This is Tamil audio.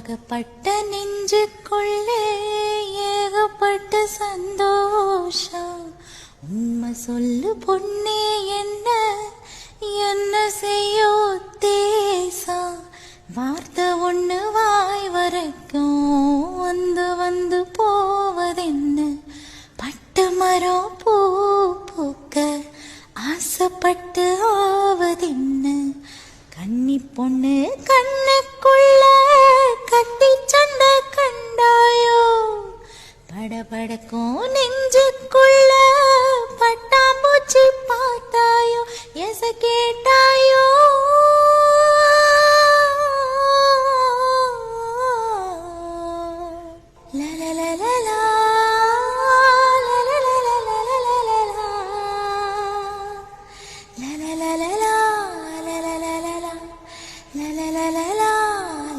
அகப்பட்ட நெஞ்சுக்குள்ளே ஏகப்பட்ட சந்தோஷம். உண்மை சொல்லு பொண்ணே என்ன என்ன செய்ய உத்தேசா வார்த்தை ஒண்ணு வாய் வரைக்கும் வந்து வந்து போவதென்ன? பட்டு மரம் பூ பூக்க ஆசைப்பட்டு ஆவதென்ன? கன்னி பொண்ணு கண்ணுக்குள்ள கத்தி சண்டை கண்டாயோ? படபடக்கும் நெஞ்சுக்குள்ள பட்டாம்பூச்சி பார்த்தாயோ? எச கேட்டாயோ? la la la la la la la la la la la la